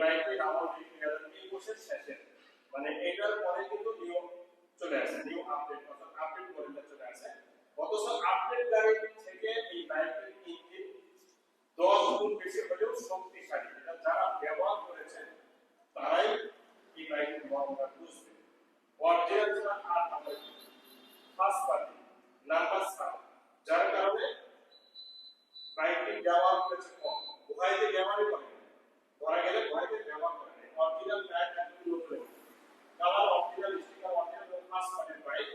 দুই হাজার শেষে মানে এটার পরে কিন্তু নিউ চলে আসে নিউ আপডেট অর্থাৎ আপডেট মডেলটা চলে আসে অথচ আপডেট গাড়ি থেকে এই বাইকের ইঞ্জিন দশ গুণ বেশি হলেও শক্তিশালী এটা যারা ব্যবহার করেছেন তারাই এই বাইকের মর্মটা বুঝবে অরিজিনাল ছাড়া আর আমরা ফার্স্ট পার্টি নাম্বার ছাড়া যার কারণে বাইকটি ব্যবহার করেছে কম ভয়তে ব্যবহারই করে না। ধরা গেলে ভয়তে ব্যবহার করে না অরিজিনাল টায়ার একদম নতুন colour original sticker original first পার্টির বাইক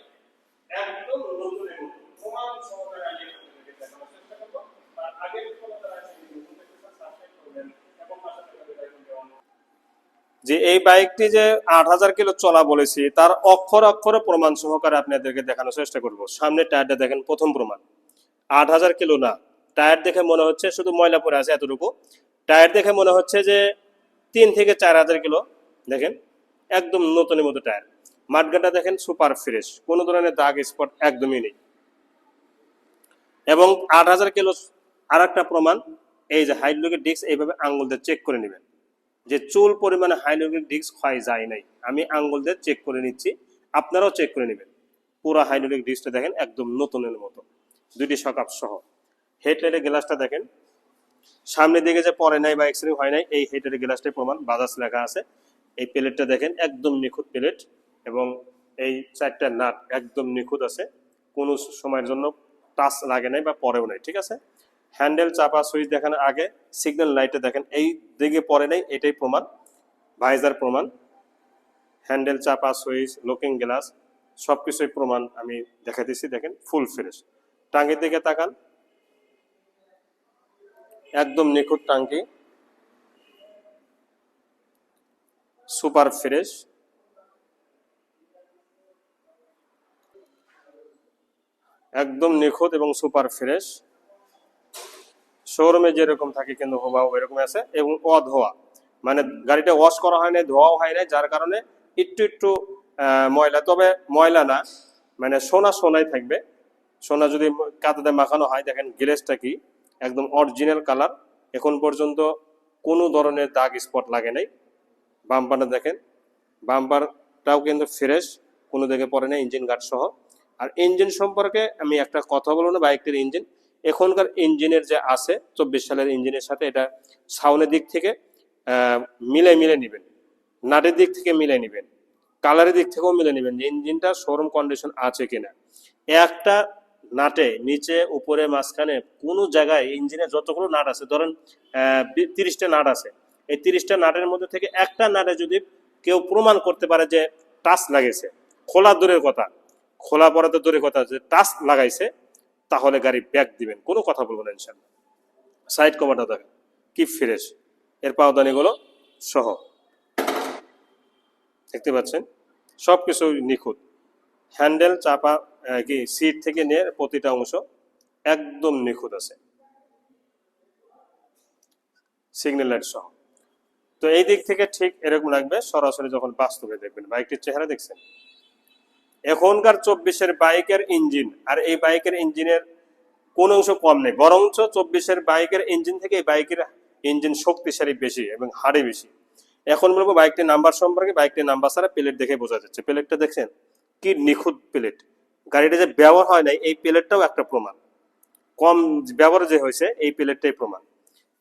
একদম নতুন এবং প্রমাণ সহকারে আগে আপনাদেরকে দেখানোর চেষ্টা করব আর আগের কোনো তারা আছে নতুন দেখতে সাবস্ক্রাইব করবেন এবং পাশে থাকা বেল আইকন দেওয়া যে এই বাইকটি যে আট হাজার কিলো চলা বলেছি, তার অক্ষর অক্ষরে প্রমাণ সহকারে আপনাদেরকে দেখানোর চেষ্টা করব। সামনে টায়ারটা দেখেন, প্রথম প্রমাণ। আট হাজার কিলো না। টায়ার দেখে মনে হচ্ছে শুধু ময়লা পরে আছে এতটুকু। টায়ার দেখে মনে হচ্ছে যে তিন থেকে চার হাজার কিলো। দেখেন, একদম নতুনের মতো টায়ার। মাঠগাটা দেখেন সুপার ফ্রেশ। কোনো ধরনের দাগ স্পট একদমই নেই। এবং আট হাজার কিলো আর একটা প্রমাণ, এই যে হাইড্রোলিক ডিস্ক, এইভাবে আঙ্গুল দিয়ে চেক করে নেবেন। যে চুল পরিমাণে হাইড্রোলিক ডিস্ক ক্ষয় যায় নাই। আমি আঙ্গুল দিয়ে চেক করে নিচ্ছি। আপনারাও চেক করে নেবেন। পুরো হাইড্রোলিক ডিস্কটা দেখেন একদম নতুনের মতো। দুটি সকাপ সহ। হেডলাইটের গ্লাসটা দেখেন। সামনের দিকে যে পরে নাই বা এক্সরে হয় নাই, এই হেডলাইটের গ্লাসটাই প্রমাণ বাজাজ লেখা আছে। এই প্লেটটা দেখেন একদম নিখুঁত প্লেট এবং এই চারটা নাট একদম নিখুঁত আছে। কোনো সময়ের জন্য টাচ লাগে নাই বা পরেও নাই, ঠিক আছে? হ্যান্ডেল চাপা সুইচ দেখানোর আগে, সিগন্যাল লাইটে দেখেন। এই দিকে পরে নেই, এটাই প্রমাণ, ভাইজার প্রমাণ। হ্যান্ডেল চাপা সুইচ, লুকিং গ্লাস সব কিছুই প্রমাণ আমি দেখাতেছি দেখেন, ফুল ফ্রেশ। টাঙ্গির দিকে তাকান। একদম নিখুঁত টাঙ্কি। Super fresh. একদম নিখুঁত এবং সুপার ফ্রেশ। শোরুমে যেরকম থাকে কিন্তু হুবাহু এরকম আছে এবং অধোয়া। মানে গাড়িটা ওয়াশ করা হয় না ধোয়াও হয় না যার কারণে একটু একটু ময়লা। তবে ময়লা না মানে সোনা সোনাই থাকবে। সোনা যদি কাদাতে মাখানো হয়, দেখেন গ্লেসটা কি, একদম অরিজিনাল কালার এখন পর্যন্ত কোনো ধরনের দাগ স্পট লাগে নাই। বাম্পারটা দেখেন বাম্পারটাও কিন্তু ফ্রেশ কোনো দিকে পড়ে না ইঞ্জিন গার্ড সহ। আর ইঞ্জিন সম্পর্কে আমি একটা কথা বলব না বাইকটির ইঞ্জিন এখনকার ইঞ্জিনের যে আছে, চব্বিশ সালের ইঞ্জিনের সাথে এটা সাউনের দিক থেকে মিলে মিলে নেবেন। নাটের দিক থেকে মিলে নেবেন। কালারের দিক থেকেও মিলে নেবেন যে ইঞ্জিনটা শোরুম কন্ডিশন আছে কিনা। একটা নাটে নিচে, উপরে, মাঝখানে কোনো জায়গায় ইঞ্জিনে যতগুলো নাট আছে, ধরেন তিরিশটা নাট আছে, এই তিরিশটা নাটের মধ্যে থেকে একটা নাটে যদি কেউ প্রমাণ করতে পারে যে টাচ লাগেছে খোলা দূরের কথা, খোলা পরে তো দূরের কথা, যে টাচ লাগাইছে তাহলে গাড়ি ব্যাক দিবেন, কোনো কথা বলবেন ইনশাল্লাহ সাইড কভারটা দেখেন, কি ফ্রেশ। এর পাওদানিগুলো সহ। দেখতে পাচ্ছেন? সব কিছু নিখুঁত। হ্যান্ডেল, চাপা কি, সিট থেকে নিয়ে প্রতিটা অংশ একদম নিখুঁত আছে। সিগন্যাল লাইট সহ। তো এই দিক থেকে ঠিক এরকম লাগবে, সরাসরি যখন বাস্তবে দেখবেন। বাইকটির চেহারা দেখছেন? এখনকার চব্বিশের বাইকের ইঞ্জিন, আর এই বাইকের ইঞ্জিনের কোন অংশ কম নেই, বরঞ্চ চব্বিশের বাইকের ইঞ্জিন থেকে এই বাইকের ইঞ্জিন শক্তিশালী বেশি এবং হাড়ে বেশি। এখন বলব বাইকটির নাম্বার সম্পর্কে বাইকটির নাম্বার ছাড়া প্লেট দেখে বোঝা যাচ্ছে। প্লেটটা দেখছেন? কি নিখুঁত প্লেট। গাড়িটা যে ব্যবহার হয় নাই, এই প্লেটটাও একটা প্রমাণ। কম ব্যবহার যে হয়েছে, এই প্লেটটাই প্রমাণ।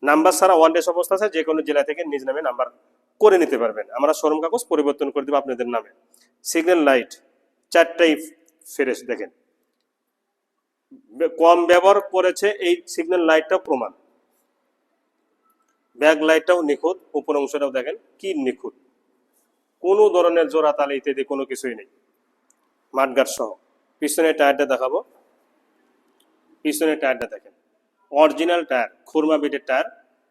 নাম্বার ছাড়া ওয়ান ডেস অবস্থা আছে যে কোনো জেলা থেকে নিজ নামে নাম্বার করে নিতে পারবেন। আমরা শোরুম কাগজ পরিবর্তন করে দেবো আপনাদের নামে। Signal light. চারটাই ফ্রেশ, দেখেন। কম ব্যবহার করেছে এই সিগন্যাল লাইটটাও প্রমাণ। ব্যাক লাইটটাও নিখুঁত উপর অংশটাও দেখেন কি নিখুঁত। কোনো ধরনের জোড়া তালে ইত্যাদি কোনো কিছুই নেই। মাঠগার সহ। পিছনের টায়ারটা দেখাবো। পিছনের টায়ারটা দেখেন। অরিজিনাল টায়ার, খুরমা বিটের টায়ার।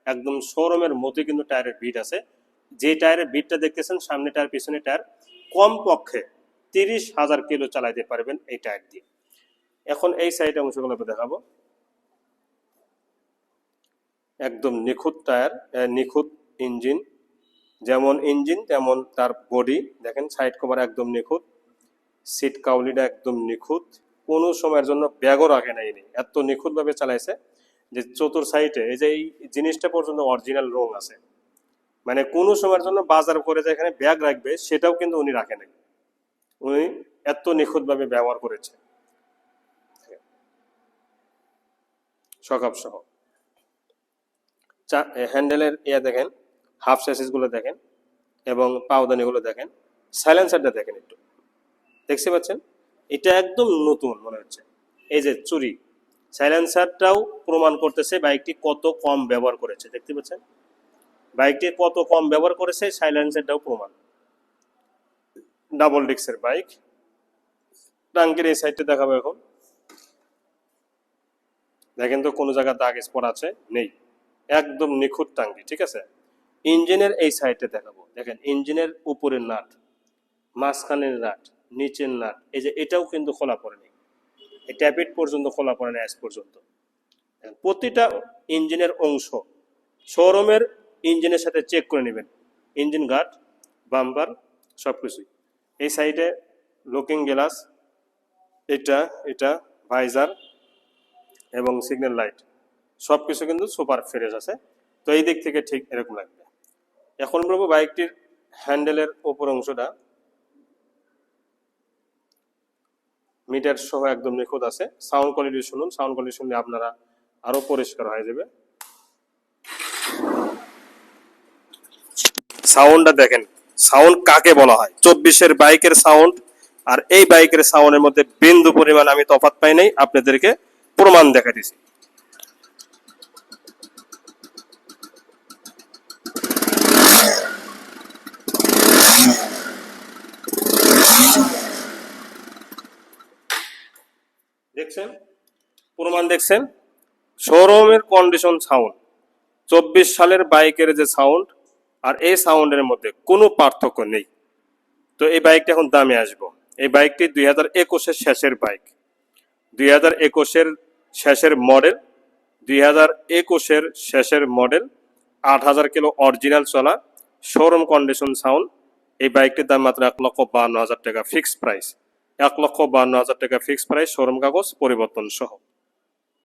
একদম শোরুমের মতো কিন্তু টায়ারের বিট আছে। যে টায়ারের বিটটা দেখতেছেন, সামনে টায়ার, পিছনে টায়ার। কম পক্ষে তিরিশ হাজার কিলো চালাইতে পারবেন এই টায়ার দিয়ে। এখন এই সাইড অংশগুলো দেখাবো। একদম নিখুঁত টায়ার নিখুঁত ইঞ্জিন। যেমন ইঞ্জিন, তেমন তার বডি। দেখেন সাইড কভার একদম নিখুঁত। সিট কাউলিটা একদম নিখুঁত। কোনো সময়ের জন্য ব্যাগও রাখে নাই। এত নিখুঁতভাবে চালাইছে যে চতুর সাইডে এই যে এই জিনিসটা পর্যন্ত অরিজিনাল রং আছে। মানে কোনো সময়ের জন্য বাজার করে যে এখানে ব্যাগ রাখবে, সেটাও কিন্তু উনি রাখে নাই। উনি এত নিখুঁতভাবে ব্যবহার করেছে সকাপ সহ হ্যান্ডেলের ইয়ে দেখেন, হাফগুলো দেখেন এবং পাউদানি গুলো দেখেন, সাইলেন্সারটা দেখেন একটু। দেখতে পাচ্ছেন? এটা একদম নতুন মনে হচ্ছে। এই যে চুরি, সাইলেন্সারটাও প্রমাণ করতেছে বাইকটি কত কম ব্যবহার করেছে। দেখতে পাচ্ছেন? বাইকটি কত কম ব্যবহার করেছে, সাইলেন্সারটাও প্রমাণ। Double ডিক্সের bike. টাঙ্কির এই সাইডটা দেখাবো এখন। দেখেন তো কোনো জায়গায় দাগ স্পট আছে? নেই। একদম নিখুঁত টাঙ্কি, ঠিক আছে? ইঞ্জিনের এই সাইডটা দেখাবো। দেখেন, ইঞ্জিনের উপরের নাট, মাঝখানের নাট, নিচের নাট, এই যে এটাও কিন্তু খোলা পড়েনি। এই ট্যাপিট পর্যন্ত খোলা পড়েনি আজ পর্যন্ত। প্রতিটা ইঞ্জিনের অংশ শোরুমের ইঞ্জিনের সাথে চেক করে নেবেন। ইঞ্জিন গার্ড বাম্পার সব কিছুই এই সাইডে লুকিং গ্লাস এটা এটা ভাইজার এবং সিগন্যাল লাইট সব কিছু কিন্তু সুপার ফ্রেশ আছে। তো এই দিক থেকে ঠিক এরকম লাগবে। এখন বলব বাইকটির হ্যান্ডেলের উপর অংশটা। মিটার সহ একদম নিখুঁত আছে। সাউন্ড কোয়ালিটি শুনুন সাউন্ড কোয়ালিটি শুনলে আপনারা আরও পরিষ্কার হয়ে যাবে। সাউন্ডটা দেখেন। সাউন্ড কাকে বলা হয়? চব্বিশের বাইকের সাউন্ড আর এই বাইকের সাউন্ডের মধ্যে বিন্দু পরিমাণ আমি তফাৎ পাই নাই, আপনাদেরকে প্রমাণ দেখা দিছি। দেখছেন? প্রমাণ দেখছেন? শোরুমের কন্ডিশন সাউন্ড। চব্বিশ সালের বাইকের যে সাউন্ড আর এই সাউন্ডের মধ্যে কোনো পার্থক্য নেই। তো এই বাইকটা এখন দামে আসব। এই বাইকটি দুই হাজার একুশের শেষের বাইক। দুই হাজার একুশের শেষের মডেল, দুই হাজার একুশের শেষের মডেল, আট হাজার কিলো অরিজিনাল চলা, শোরুম কন্ডিশন সাউন্ড। এই বাইকটির দাম মাত্র এক লক্ষ বান্ন হাজার টাকা ফিক্সড প্রাইস। এক লক্ষ বান্ন হাজার টাকা ফিক্সড প্রাইস, শোরুম কাগজ পরিবর্তন সহ।